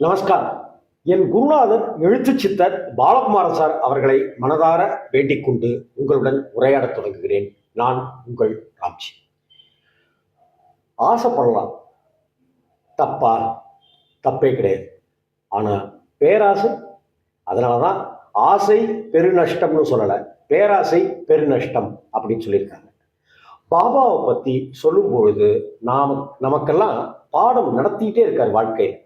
நமஸ்காரம். என் குருநாதர் எழுத்து சித்தர் பாலகுமாரன் சார் அவர்களை மனதார வேண்டிக் கொண்டு உங்களுடன் உரையாடத் தொடங்குகிறேன். நான் உங்கள் ராம்ஜி. ஆசைப்படலாம். தப்பா? தப்பே கிடையாது. ஆனால் பேராசை அதனால தான் ஆசை பெருநஷ்டம்னு சொல்லலை. பேராசை பெருநஷ்டம் அப்படின்னு சொல்லியிருக்காங்க. பாபாவை பற்றி சொல்லும் பொழுது நாம் நமக்கெல்லாம் பாடம் நடத்திக்கிட்டே இருக்கார் வாழ்க்கையில்.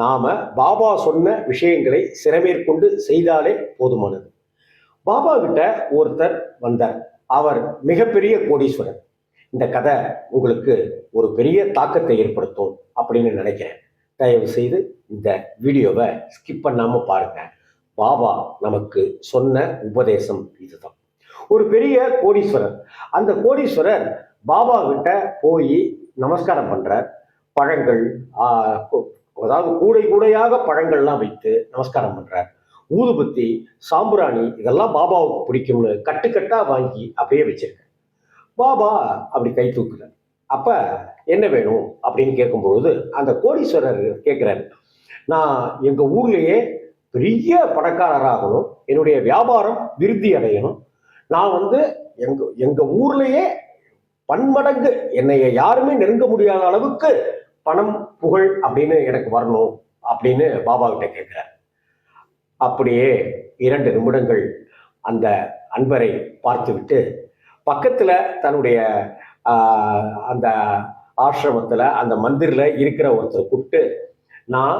நாம பாபா சொன்ன விஷயங்களை சிறமேற்கொண்டு செய்தாலே போதுமானது. பாபா கிட்ட ஒருத்தர் வந்தார். அவர் மிகப்பெரிய கோடீஸ்வரர். இந்த கதை உங்களுக்கு ஒரு பெரிய தாக்கத்தை ஏற்படுத்தும் அப்படின்னு நினைக்கிறேன். தயவு செய்து இந்த வீடியோவை ஸ்கிப் பண்ணாம பாருங்க. பாபா நமக்கு சொன்ன உபதேசம் இதுதான். ஒரு பெரிய கோடீஸ்வரர். அந்த கோடீஸ்வரர் பாபா கிட்ட போய் நமஸ்காரம் பண்றார். பழங்கள் அதாவது கூடை கூடையாக பழங்கள்லாம் வைத்து நமஸ்காரம் பண்ணுறார் ஊதுபத்தி சாம்பிராணி இதெல்லாம் பாபாவுக்கு பிடிக்கும்னு கட்டுக்கட்டாக வாங்கி அப்படியே வச்சிருக்கேன் பாபா அப்படி கை தூக்குறார். அப்போ என்ன வேணும் அப்படின்னு கேட்கும்பொழுது அந்த கோடீஸ்வரர் கேட்குறாரு நான் எங்கள் ஊர்லேயே பெரிய பணக்காரராகணும் என்னுடைய வியாபாரம் விருத்தி அடையணும். நான் வந்து எங்க எங்கள் ஊர்லேயே பன்மடங்கு என்னைய யாருமே நெருங்க முடியாத அளவுக்கு பணம் புகழ் அப்படின்னு எனக்கு வரணும் அப்படின்னு பாபா கிட்ட கேட்கிறார். அப்படியே இரண்டு நிமிடங்கள் அந்த அன்பரை பார்த்துவிட்டு பக்கத்தில் தன்னுடைய அந்த ஆசிரமத்தில் அந்த மந்திரில் இருக்கிற ஒருத்தரை கூப்பிட்டு நான்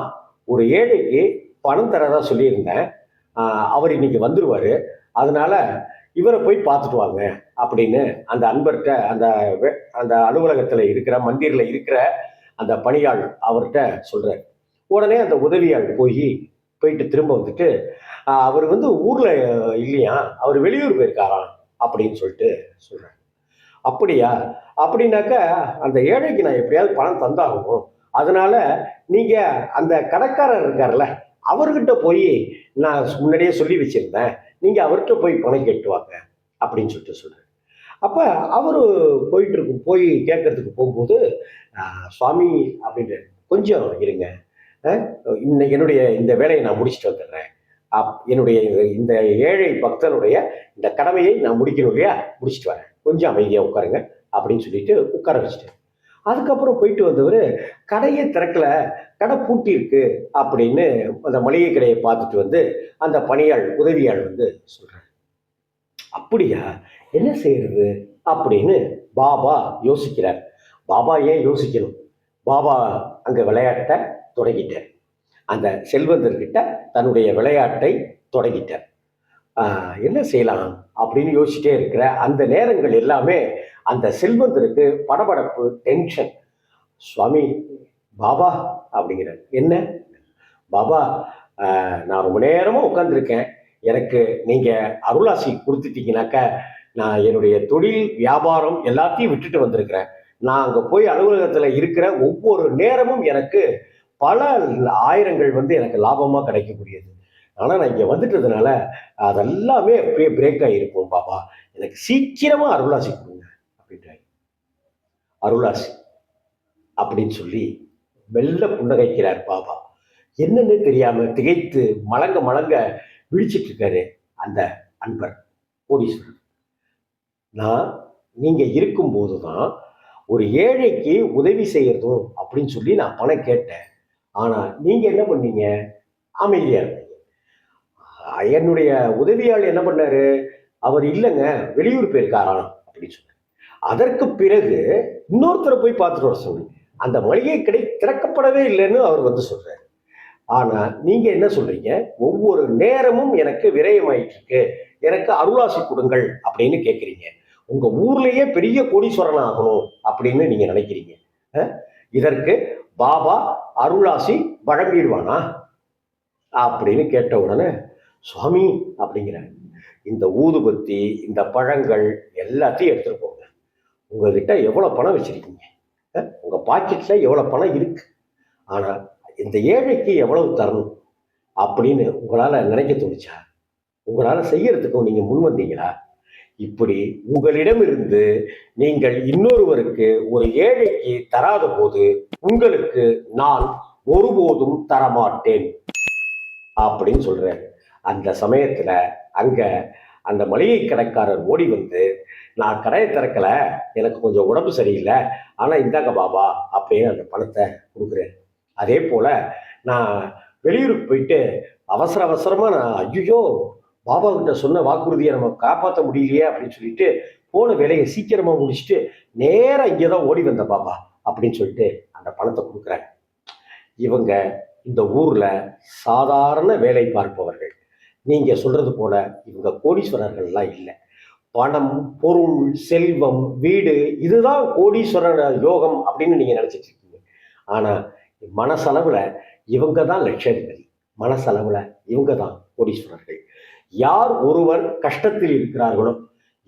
ஒரு ஏழைக்கு பணம் தரதா சொல்லியிருந்தேன். அவர் இன்னைக்கு வந்துடுவார் அதனால இவரை போய் பார்த்துட்டு வாங்க. அப்படின்னு அந்த அன்பர்கிட்ட அந்த அந்த அலுவலகத்தில் இருக்கிற மந்திரில் இருக்கிற அந்த பணியாள் அவர்கிட்ட சொல்கிறார் உடனே அந்த உதவியாள் போய் போயிட்டு திரும்ப வந்துட்டு அவர் வந்து ஊரில் இல்லையா? அவர் வெளியூர் போயிருக்காராம் அப்படின்னு சொல்லிட்டு சொல்கிறார் அப்படியா? அப்படின்னாக்கா அந்த ஏழைக்கு நான் எப்படியாவது பணம் தந்தாகணும். அதனால நீங்கள் அந்த கடைக்காரர் இருக்கார்ல அவர்கிட்ட போய் நான் முன்னாடியே சொல்லி வச்சுருந்தேன். நீங்கள் அவர்கிட்ட போய் பணம் கேட்டுவாங்க அப்படின்னு சொல்லிட்டு சொல்கிறேன் அப்போ அவர் போயிட்டு இருக்கும் போய் கேட்கறதுக்கு போகும்போது சுவாமி அப்படின்ற கொஞ்சம் இருங்க. இன்னைக்கு என்னுடைய இந்த வேலையை நான் முடிச்சுட்டு வந்துடுறேன். அப்- என்னுடைய இந்த ஏழை பக்தனுடைய இந்த கடமையை நான் முடிக்கணும் இல்லையா? முடிச்சுட்டு வரேன். கொஞ்சம் அமைதியாக உட்காருங்க அப்படின்னு சொல்லிட்டு உட்கார வச்சுட்டேன் அதுக்கப்புறம் போயிட்டு வந்தவர் கடையை திறக்கல. கடை பூட்டி இருக்கு அப்படின்னு அந்த மளிகை கடையை பார்த்துட்டு வந்து அந்த பணியாள் உதவியாள் வந்து சொல்கிறார் அப்படியா? என்ன செய்யறது அப்படின்னு பாபா யோசிக்கிறார். பாபா ஏன் யோசிக்கணும்? பாபா அங்கே விளையாட்ட தொடங்கிட்டார். அந்த செல்வந்தர்கிட்ட தன்னுடைய விளையாட்டை தொடங்கிட்டார். என்ன செய்யலாம் அப்படின்னு யோசிச்சுட்டே இருக்கிற அந்த நேரங்கள் எல்லாமே அந்த செல்வந்தருக்கு படபடப்பு டென்ஷன் சுவாமி பாபா அப்படிங்கிறார். என்ன? பாபா நான் ரொம்ப நேரமாக உட்காந்துருக்கேன் எனக்கு நீங்கள் அருளாசி கொடுத்துட்டீங்கனாக்க நான் என்னுடைய தொழில் வியாபாரம் எல்லாத்தையும் விட்டுட்டு வந்திருக்கிறேன். நான் அங்கே போய் அலுவலகத்தில் இருக்கிற ஒவ்வொரு நேரமும் எனக்கு பல ஆயிரங்கள் வந்து எனக்கு லாபமாக கிடைக்கக்கூடியது. ஆனால் நான் இங்கே வந்துட்டதுனால அதெல்லாமே அப்படியே பிரேக் ஆகிருக்கும் பாபா. எனக்கு சீக்கிரமாக அருளாசி கொடுங்க அப்படின்ற அருளாசி அப்படின்னு சொல்லி மெல்ல புன்னகைக்கிறார் பாபா. என்னன்னு தெரியாம திகைத்து மலங்க மலங்க விழிச்சிட்டு இருக்காரு அந்த அன்பர் கோடீஸ்வரர். நான் நீங்கள் இருக்கும்போது தான் ஒரு ஏழைக்கு உதவி செய்யறதும் அப்படின்னு சொல்லி நான் பணம் கேட்டேன். ஆனால் நீங்கள் என்ன பண்ணீங்க? அமைதியாக இருந்தீங்க. என்னுடைய உதவியாள் என்ன பண்ணாரு? அவர் இல்லைங்க வெளியூர் போயிருக்காராம் அப்படின்னு சொன்னார். அதற்கு பிறகு இன்னொருத்தரை போய் பார்த்துட்டு வர சொல்லி. அந்த மளிகை கடை திறக்கப்படவே இல்லைன்னு அவர் வந்து சொல்கிறார் ஆனால் நீங்கள் என்ன சொல்கிறீங்க ஒவ்வொரு நேரமும் எனக்கு விரயமாயிட்டு இருக்கு எனக்கு அருளாசி கொடுங்கள் அப்படின்னு கேட்குறீங்க உங்க ஊர்லேயே பெரிய கோடீஸ்வரன் ஆகணும் அப்படின்னு நீங்க நினைக்கிறீங்க. இதற்கு பாபா அருளாசி வழங்கிடுவானா? அப்படின்னு கேட்ட உடனே சுவாமி அப்படிங்கிறார். இந்த ஊதுபத்தி இந்த பழங்கள் எல்லாத்தையும் எடுத்துட்டு போங்க. உங்ககிட்ட எவ்வளோ பணம் வச்சிருக்கீங்க? அஹ்? உங்க பாக்கெட்ல எவ்வளோ பணம் இருக்கு? ஆனால் இந்த ஏழைக்கு எவ்வளவு தரணும்? அப்படின்னு உங்களால் நினைக்க தோணுச்சா? உங்களால் செய்யறதுக்கும் நீங்கள் முன் வந்தீங்களா? இப்படி உங்களிடமிருந்து நீங்கள் இன்னொருவருக்கு ஒரு ஏழைக்கு தராத போது உங்களுக்கு நான் ஒருபோதும் தரமாட்டேன். அப்படின்னு சொல்றாரு. அந்த சமயத்துல அங்க அந்த மளிகை கடைக்காரர் ஓடி வந்து நான் கடையை திறக்கல எனக்கு கொஞ்சம் உடம்பு சரியில்லை ஆனா இந்தாங்க பாபா அப்படின்னு அந்த பணத்தை கொடுக்குறேன் அதே போல நான் வெளியூருக்கு போயிட்டு அவசர அவசரமா நான் ஐயோ பாபா கிட்ட சொன்ன வாக்குறுதியை நம்ம காப்பாற்ற முடியலையே அப்படின்னு சொல்லிட்டு போன வேலையை சீக்கிரமா முடிச்சுட்டு நேரா இங்கே தான் ஓடி வந்த பாபா அப்படின்னு சொல்லிட்டு அந்த பணத்தை கொடுக்குறாங்க இவங்க இந்த ஊர்ல சாதாரண வேலை பார்ப்பவர்கள். நீங்க சொல்றது போல இவங்க கோடீஸ்வரர்கள்லாம் இல்லை. பணம் பொருள் செல்வம் வீடு இதுதான் கோடீஸ்வரர் யோகம் அப்படின்னு நீங்க நினைச்சிட்டு இருக்கீங்க. ஆனா மனசளவுல இவங்க தான் லட்சாதிபதி. மனசளவுல இவங்க தான் கோடீஸ்வரர்கள். யார் ஒருவர் கஷ்டத்தில் இருக்கிறார்களோ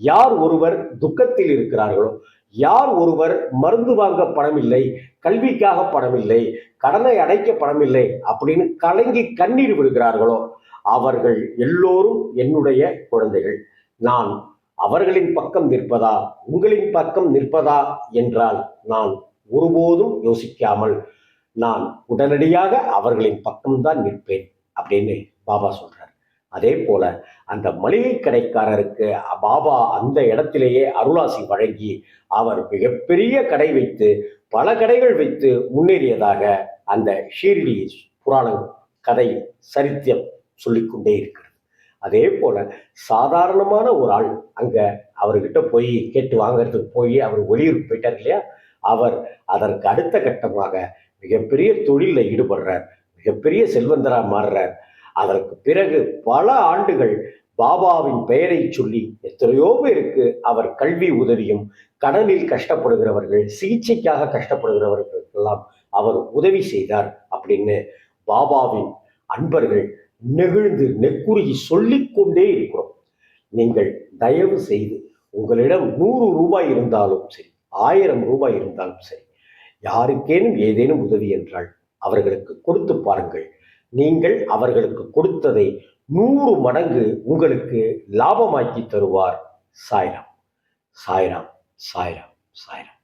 யார் ஒருவர் துக்கத்தில் இருக்கிறார்களோ யார் ஒருவர் மருந்து வாங்க பணமில்லை கல்விக்காக பணமில்லை கடனை அடைக்க பணமில்லை அப்படின்னு கலங்கி கண்ணீர் விடுகிறார்களோ அவர்கள் எல்லோரும் என்னுடைய குழந்தைகள். நான் அவர்களின் பக்கம் நிற்பதா உங்களின் பக்கம் நிற்பதா என்றால் நான் ஒருபோதும் யோசிக்காமல் நான் உடனடியாக அவர்களின் பக்கம்தான் நிற்பேன் அப்படின்னு பாபா சொல்றார். அதே போல அந்த மளிகை கடைக்காரருக்கு பாபா அந்த இடத்திலேயே அருளாசி வழங்கி அவர் மிகப்பெரிய கடை வைத்து பல கடைகள் வைத்து முன்னேறியதாக அந்த ஷீர்டி புராணம் கதை சரித்தியம் சொல்லிக்கொண்டே இருக்கிறது. அதே போல சாதாரணமான ஒரு ஆள் அங்க அவர்கிட்ட போய் கேட்டு வாங்கறதுக்கு போய் அவர் ஒளியூர் போயிட்டார் இல்லையா? அவர் அதற்கு அடுத்த கட்டமாக மிகப்பெரிய தொழிலில் ஈடுபடுறார். மிகப்பெரிய செல்வந்தராக மாறுறார். அதற்கு பிறகு பல ஆண்டுகள் பாபாவின் பெயரை சொல்லி எத்தனையோ பேருக்கு அவர் கல்வி உதவியும் கடனில் கஷ்டப்படுகிறவர்கள் சிகிச்சைக்காக கஷ்டப்படுகிறவர்களுக்கெல்லாம் அவர் உதவி செய்தார் அப்படின்னு பாபாவின் அன்பர்கள் நெகிழ்ந்து நெக்குருகி சொல்லிக்கொண்டே இருக்கிறோம். நீங்கள் தயவு செய்து உங்களிடம் நூறு ரூபாய் இருந்தாலும் சரி ஆயிரம் ரூபாய் இருந்தாலும் சரி யாருக்கேனும் ஏதேனும் உதவி என்றால் அவர்களுக்கு கொடுத்து பாருங்கள். நீங்கள் அவர்களுக்கு கொடுத்ததை நூறு மடங்கு உங்களுக்கு லாபமாக்கி தருவார். சாய்ராம். சாய்ராம். சாய்ராம். சாய்ராம்.